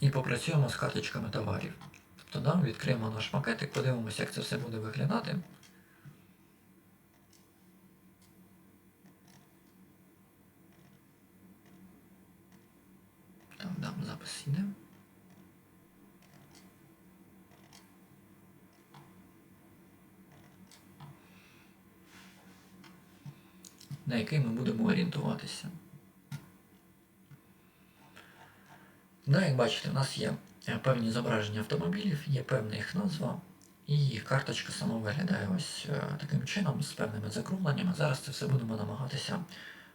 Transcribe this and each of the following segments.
і попрацюємо з карточками товарів. Тобто да, відкриємо наш макетик, подивимося, як це все буде виглядати. Так, дам запис йде. На який ми будемо орієнтуватися. Да, як бачите, у нас є е, певні зображення автомобілів, є певна їх назва, і карточка сама виглядає ось е, таким чином, з певними закругленнями. Зараз це все будемо намагатися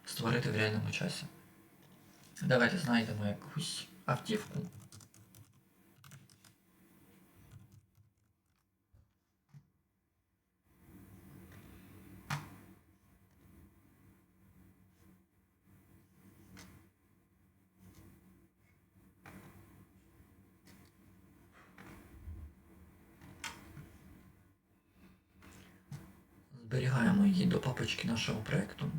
створити в реальному часі. Давайте знайдемо якусь автівку. Зберігаємо її нашого проєкту.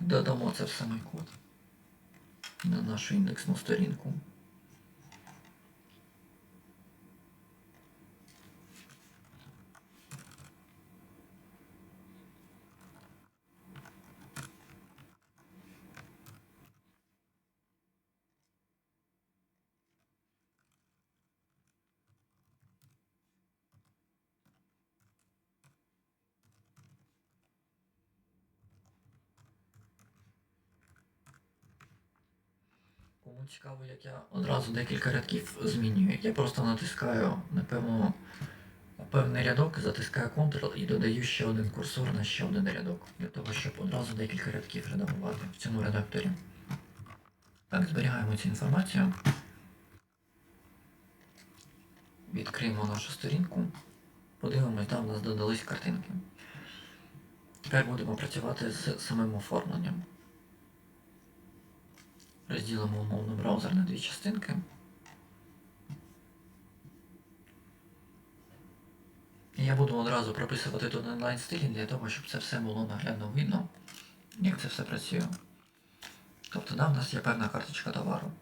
Додамо це в самий код на нашу індексну сторінку. Цікаво, як я одразу декілька рядків змінюю. Я просто натискаю, напевно, певний рядок, затискаю Ctrl і додаю ще один курсор на ще один рядок, для того, щоб одразу декілька рядків редагувати в цьому редакторі. Так, зберігаємо цю інформацію. Відкриємо нашу сторінку. Подивимось, там у нас додались картинки. Тепер будемо працювати з самим оформленням. Розділимо умовно браузер на дві частинки. І я буду одразу прописувати тут онлайн стилі для того, щоб це все було наглядно видно, як це все працює. Тобто, да, в нас є певна карточка товару.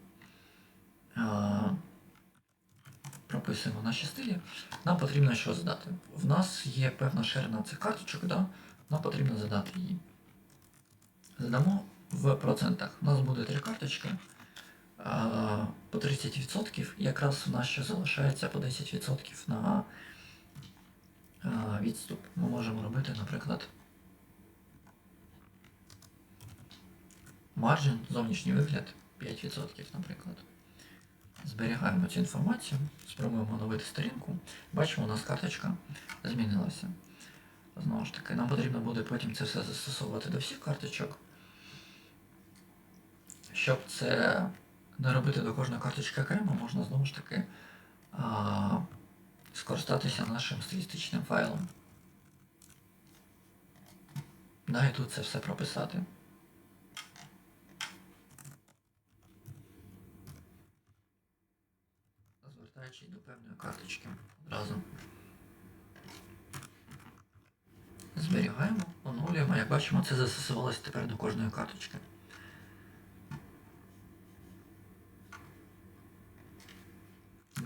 А, прописуємо наші стилі. Нам потрібно що задати. В нас є певна ширина цих карточок, да? нам потрібно задати її. Задамо в процентах. У нас буде три карточки по 30%. Якраз у нас ще залишається по 10% на відступ. Ми можемо робити, наприклад, маржин, зовнішній вигляд 5%, наприклад. Зберігаємо цю інформацію, спробуємо оновити сторінку. Бачимо, у нас карточка змінилася. Знову ж таки, нам потрібно буде потім це все застосовувати до всіх карточок. Щоб це не робити до кожної карточки окремо, можна знову ж таки а, скористатися нашим стилістичним файлом. Да, тут це все прописати. Звертаючись до певної карточки одразу. Зберігаємо, оновлюємо. Як бачимо, це застосувалося тепер до кожної карточки.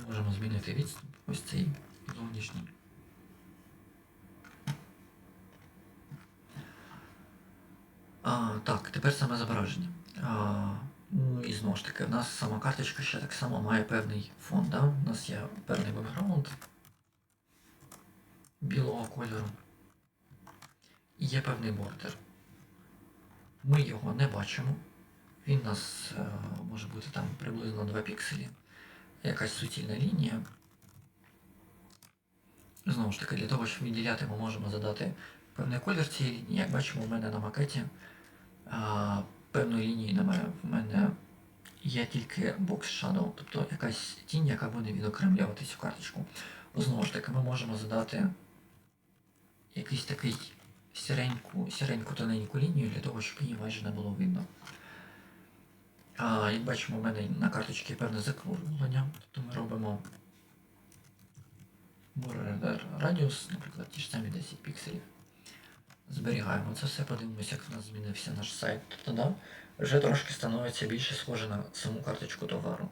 Можемо змінити відступ. Ось цей зовнішній. А, так, тепер саме зображення. А, ну і знову ж таки, в нас сама карточка ще так само має певний фон. Да? У нас є певний бекграунд білого кольору. І є певний бордер. Ми його не бачимо. Він у нас е, може бути там приблизно 2 пікселі. Якась суцільна лінія. Знову ж таки, для того, щоб відділяти, ми можемо задати певний колір цієї лінії. Як бачимо, у мене на макеті а, певної лінії немає. В мене є тільки box shadow, тобто якась тінь, яка буде відокремлювати цю карточку. Знову ж таки, ми можемо задати якийсь такий сіреньку, сіреньку тоненьку лінію для того, щоб її майже не було видно. А, як бачимо, у мене на карточці певне закруглення. Тобто ми робимо border радіус, наприклад, ті ж самі 10 пікселів. Зберігаємо це все, подивимося, як в нас змінився наш сайт. Тобто, да, вже трошки становиться більше схоже на саму карточку товару.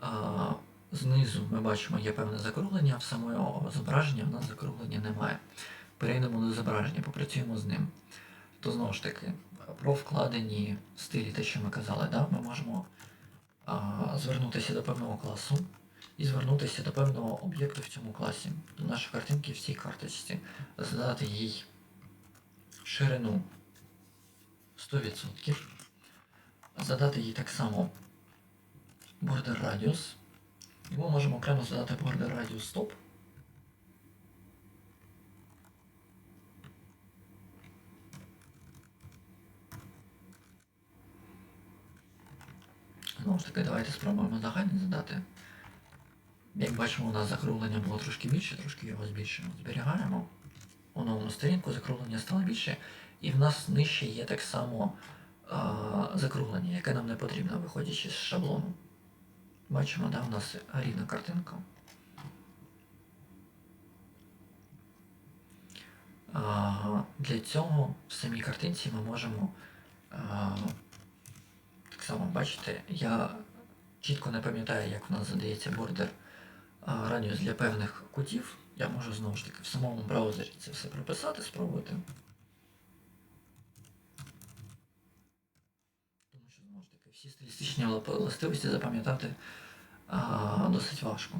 А, знизу ми бачимо є певне закруглення, в самого зображення в нас закруглення немає. Перейдемо до зображення, попрацюємо з ним. То знову ж таки, про вкладені стилі, те, що ми казали, да? ми можемо а, звернутися до певного класу і звернутися до певного об'єкту в цьому класі, до нашої картинки в цій карточці, задати їй ширину 100%, задати їй так само border radius. І ми можемо окремо задати border radius stop. Знову ж таки, давайте спробуємо загальний задати. Як бачимо, у нас закруглення було трошки більше, трошки його збільшимо. Зберігаємо. У новому сторінку закруглення стало більше, і в нас нижче є так само а, закруглення, яке нам не потрібно, виходячи з шаблону. Бачимо, да, у нас рівна картинка. Для цього в самій картинці ми можемо так само бачите, я чітко не пам'ятаю, як в нас задається бордер радіус для певних кутів. Я можу знову ж таки в самому браузері це все прописати, спробувати. Тому що знову ж таки всі стилістичні властивості запам'ятати досить важко.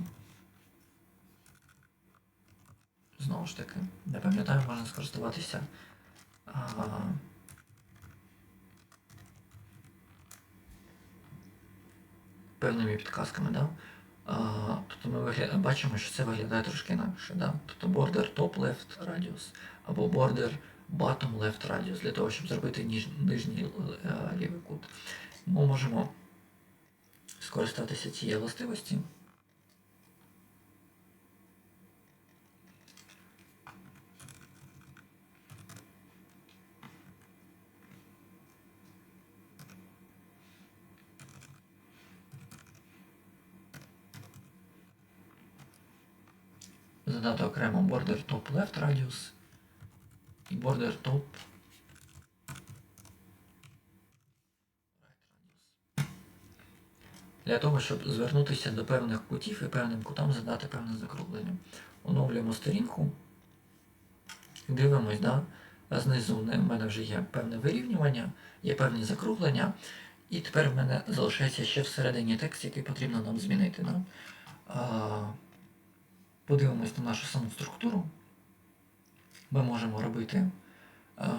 Знову ж таки, не пам'ятаю, можна скористуватися. Певними підказками. Да? Тобто ми вигля... бачимо, що це виглядає трошки інакше. Да? Тобто border top left radius або border bottom left radius для того, щоб зробити ніж... нижній е, лівий кут. Ми можемо скористатися цією властивості. задати окремо border top left radius і border top right radius. Для того, щоб звернутися до певних кутів і певним кутам задати певне закруглення. Оновлюємо сторінку. Дивимось, да? знизу в мене вже є певне вирівнювання, є певні закруглення. І тепер в мене залишається ще всередині текст, який потрібно нам змінити. Да? Подивимось на нашу саму структуру. Ми можемо робити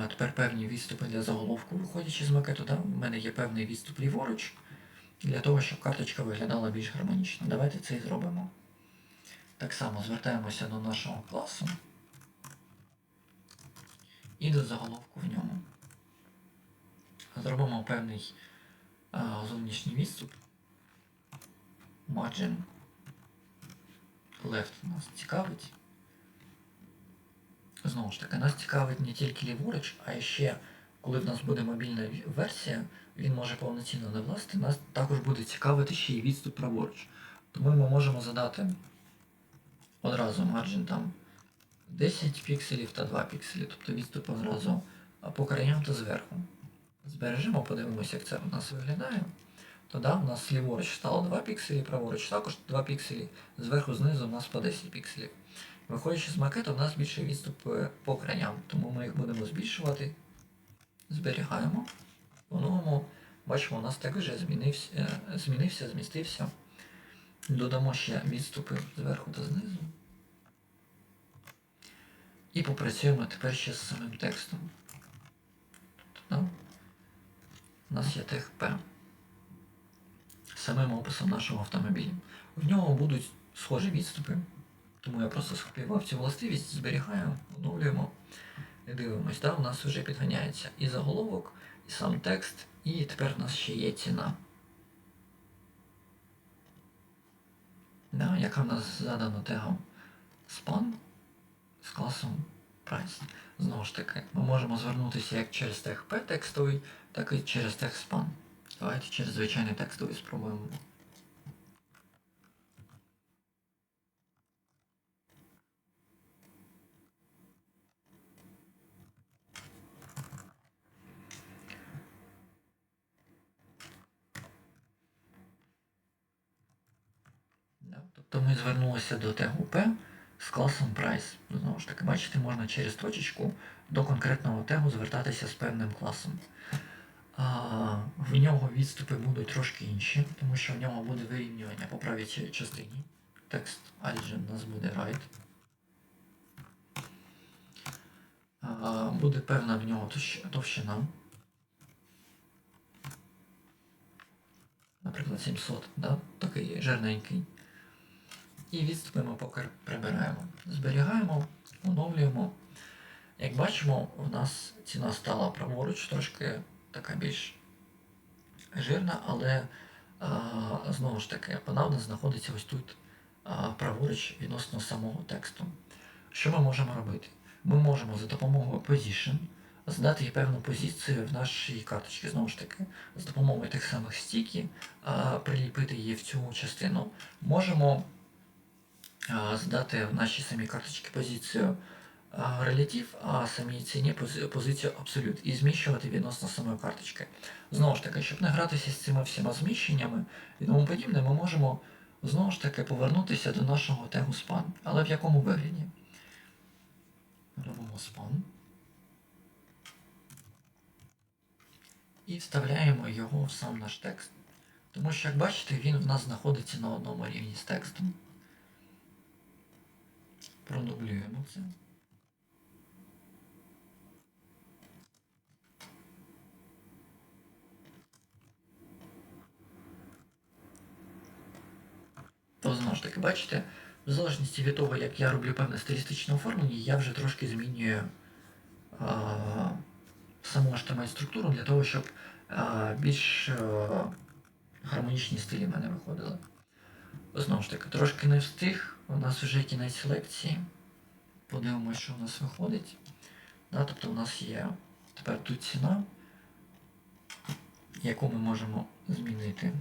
тепер певні відступи для заголовку, виходячи з макету. Да? У мене є певний відступ ліворуч, для того, щоб карточка виглядала більш гармонічно. Давайте це і зробимо. Так само звертаємося до нашого класу і до заголовку в ньому. Зробимо певний а, зовнішній відступ. Margin left нас цікавить. Знову ж таки, нас цікавить не тільки ліворуч, а ще, коли в нас буде мобільна версія, він може повноцінно не нас також буде цікавити ще й відступ праворуч. Тому ми можемо задати одразу марджин там 10 пікселів та 2 пікселі, тобто відступ одразу по краям та зверху. Збережемо, подивимося, як це у нас виглядає то да, у нас ліворуч стало 2 пікселі, праворуч також 2 пікселі, зверху знизу у нас по 10 пікселів. Виходячи з макету, у нас більше відступ по краям, тому ми їх будемо збільшувати. Зберігаємо. По-новому, бачимо, у нас так вже змінився, змінився, змістився. Додамо ще відступи зверху та знизу. І попрацюємо тепер ще з самим текстом. Тобто, у нас є тех П самим описом нашого автомобіля. В нього будуть схожі відступи. Тому я просто скопіював цю властивість, зберігаю, оновлюємо дивимось. Да? У нас вже підганяється і заголовок, і сам текст, і тепер у нас ще є ціна. Да, яка в нас задана тегом span з класом price. Знову ж таки, ми можемо звернутися як через тег P текстовий, так і через тег span. Давайте через звичайний текстовий спробуємо. Тобто ми звернулися до тегу P з класом price. Знову ж таки, бачите, можна через точечку до конкретного тегу звертатися з певним класом. А, в нього відступи будуть трошки інші, тому що в нього буде вирівнювання по правій частині. Текст origin у нас буде right. Буде певна в нього товщина. Наприклад, 700, да? такий жирненький. І відступи ми поки прибираємо. Зберігаємо, оновлюємо. Як бачимо, у нас ціна стала праворуч, трошки така більш жирна, але а, знову ж таки, вона в нас знаходиться ось тут а, праворуч відносно самого тексту. Що ми можемо робити? Ми можемо за допомогою position задати певну позицію в нашій карточці, знову ж таки, з допомогою тих самих стіків приліпити її в цю частину. Можемо а, задати в нашій самій карточці позицію релятив, а самій ціні позицію абсолют і зміщувати відносно самої карточки. Знову ж таки, щоб не гратися з цими всіма зміщеннями і тому подібне, ми можемо знову ж таки повернутися до нашого тегу span. Але в якому вигляді? Робимо span. І вставляємо його в сам наш текст. Тому що, як бачите, він в нас знаходиться на одному рівні з текстом. Продублюємо це. То знову ж таки, бачите, в залежності від того, як я роблю певне стилістичне оформлення, я вже трошки змінюю а, саму HTML структуру для того, щоб а, більш а, гармонічні стилі в мене виходили. Знову ж таки, трошки не встиг. У нас вже кінець лекції. Подивимося, що у нас виходить. Да, тобто у нас є тепер тут ціна, яку ми можемо змінити.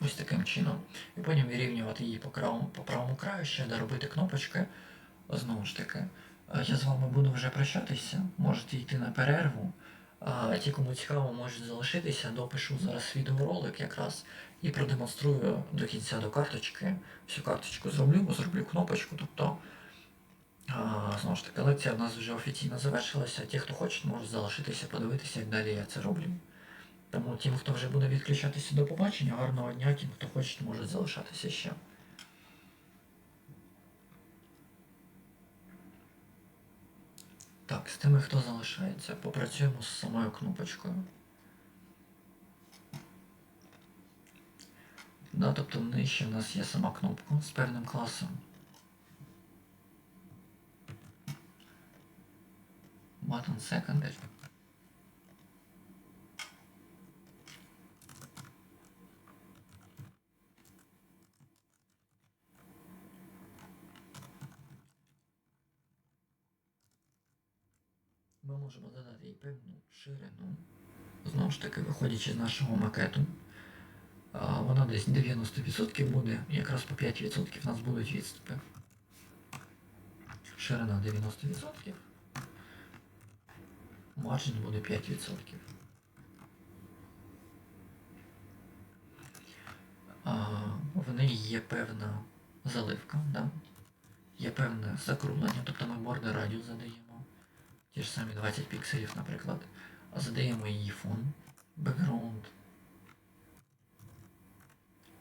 Ось таким чином. І потім вирівнювати її по правому, по правому краю, ще доробити кнопочки. Знову ж таки, я з вами буду вже прощатися. Можете йти на перерву. Ті, кому цікаво, можуть залишитися, допишу зараз відеоролик якраз і продемонструю до кінця до карточки. Всю карточку зроблю, зроблю кнопочку. Тобто, знову ж таки, лекція в нас вже офіційно завершилася. Ті, хто хоче, можуть залишитися, подивитися, як далі я це роблю. Тому тим, хто вже буде відключатися до побачення, гарного дня, тим, хто хоче, можуть залишатися ще. Так, з тими, хто залишається, попрацюємо з самою кнопочкою. Да, тобто нижче в нас є сама кнопка з певним класом. Button secondary. Ми можемо задати їй певну ширину. Знову ж таки, виходячи з нашого макету. Вона десь 90% буде, якраз по 5% у нас будуть відступи. Ширина 90%. Маржин буде 5%. В неї є певна заливка, да? є певне закруглення, тобто ми бордер радіус задаємо. Ті ж самі 20 пікселів, наприклад. А задаємо її фон, background,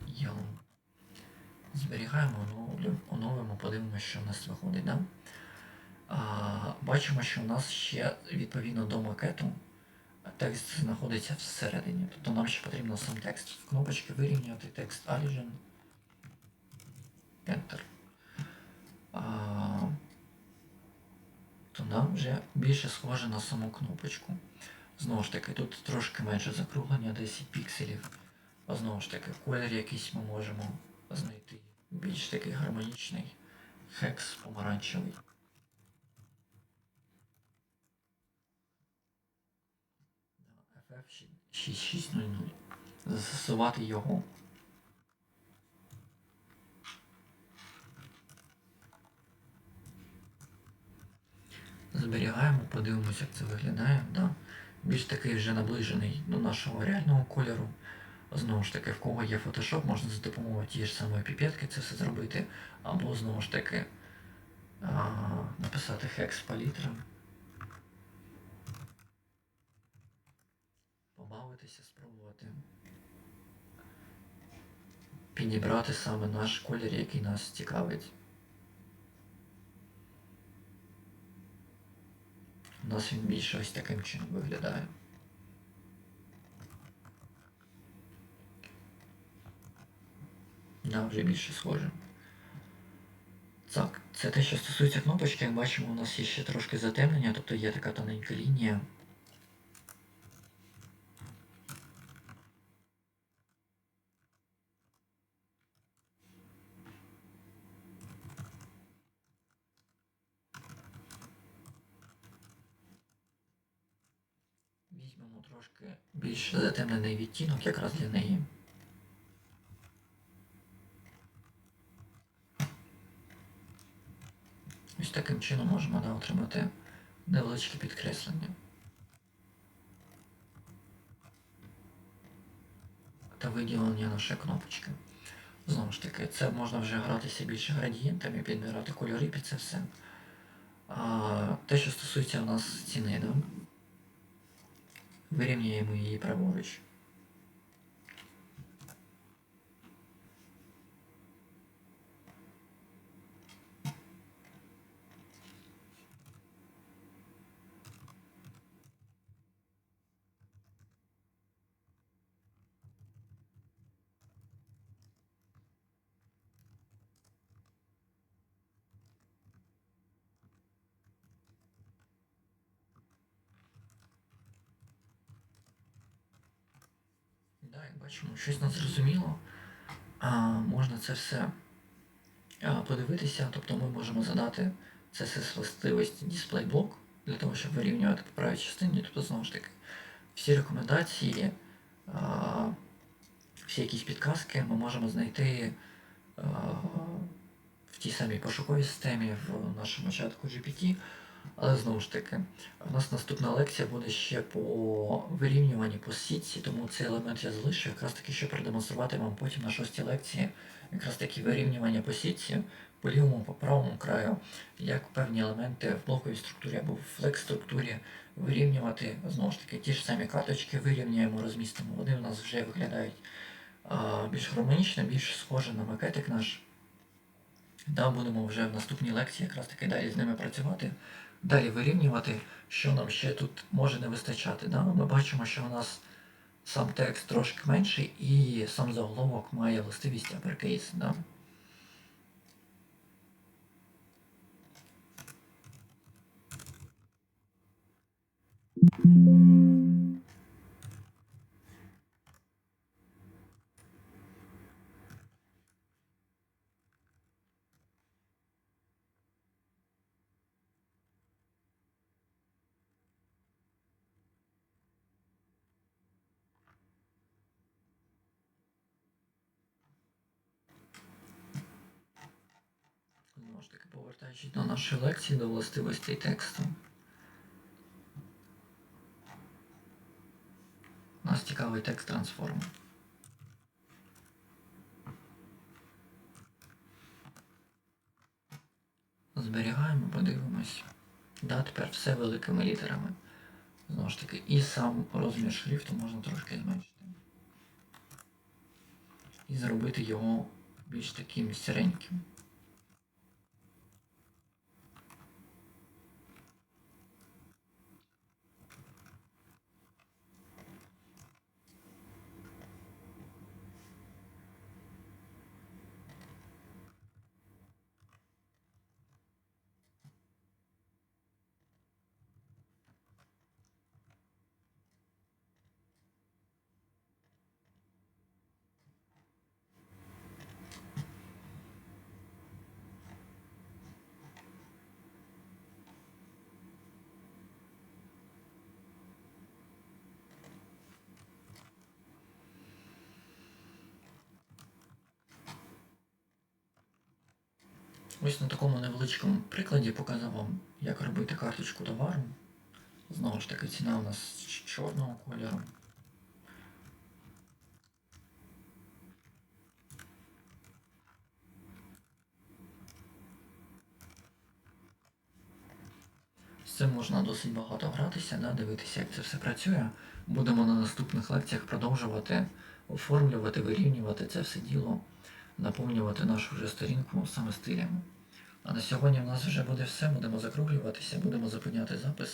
yellow. Зберігаємо, оновимо, подивимося, що в нас виходить. Да? А, бачимо, що в нас ще відповідно до макету текст знаходиться всередині. Тобто нам ще потрібно сам текст кнопочки вирівняти текст origin. Enter. А, то нам вже більше схоже на саму кнопочку. Знову ж таки, тут трошки менше закруглення, 10 пікселів. А знову ж таки, колір якийсь ми можемо знайти. Більш такий гармонічний. Хекс помаранчевий. FF6600. Застосувати його. Зберігаємо, подивимося, як це виглядає. Да. Більш такий вже наближений до нашого реального кольору. Знову ж таки, в кого є Photoshop, можна за допомогою тієї ж самої піпетки це все зробити. Або знову ж таки а, написати Hex палітра. Побавитися, спробувати. Підібрати саме наш колір, який нас цікавить. У нас він більше ось таким чином виглядає. Нам вже більше схоже. Так, це те, що стосується кнопочки, як бачимо, у нас є ще трошки затемнення, тобто є така тоненька лінія. Трошки більш затемнений відтінок якраз для неї. Ось таким чином можемо да, отримати невеличке підкреслення. Та виділення нашої кнопочки. Знову ж таки, це можна вже гратися більше градієнтами, підбирати кольори під це все. А те, що стосується у нас ціни, да? Вирівнюємо її праворуч. Да, як бачимо, щось не зрозуміло. Можна це все подивитися, тобто ми можемо задати це все властивості дисплей-блок для того, щоб вирівнювати по правій частині. Тобто, знову ж таки, всі рекомендації, всі якісь підказки ми можемо знайти в тій самій пошуковій системі в нашому чатку GPT. Але знову ж таки, у нас наступна лекція буде ще по вирівнюванні по сітці, тому цей елемент я залишу якраз таки, щоб продемонструвати вам потім на шостій лекції якраз такі вирівнювання по сітці, по лівому, по правому краю, як певні елементи в блоковій структурі або в флекс-структурі вирівнювати, знову ж таки, ті ж самі карточки вирівнюємо, розмістимо. Вони у нас вже виглядають а, більш гармонічно, більш схоже на макетик наш. Да, будемо вже в наступній лекції якраз таки далі з ними працювати. Далі вирівнювати, що нам ще тут може не вистачати. Да? Ми бачимо, що у нас сам текст трошки менший і сам заголовок має властивість uppercase. Да? Знову ж таки, повертаючись до нашої лекції, до властивостей тексту. У нас цікавий текст трансформ. Зберігаємо, подивимось. Да, тепер все великими літерами. Знову ж таки, і сам розмір шрифту можна трошки зменшити. І зробити його більш таким сіреньким. Ось на такому невеличкому прикладі показав вам, як робити карточку товару. Знову ж таки, ціна у нас чорного кольору. З цим можна досить багато гратися, да, дивитися, як це все працює. Будемо на наступних лекціях продовжувати оформлювати, вирівнювати це все діло, наповнювати нашу вже сторінку саме стилями. А на сьогодні в нас вже буде все. Будемо закруглюватися, будемо зупиняти запис.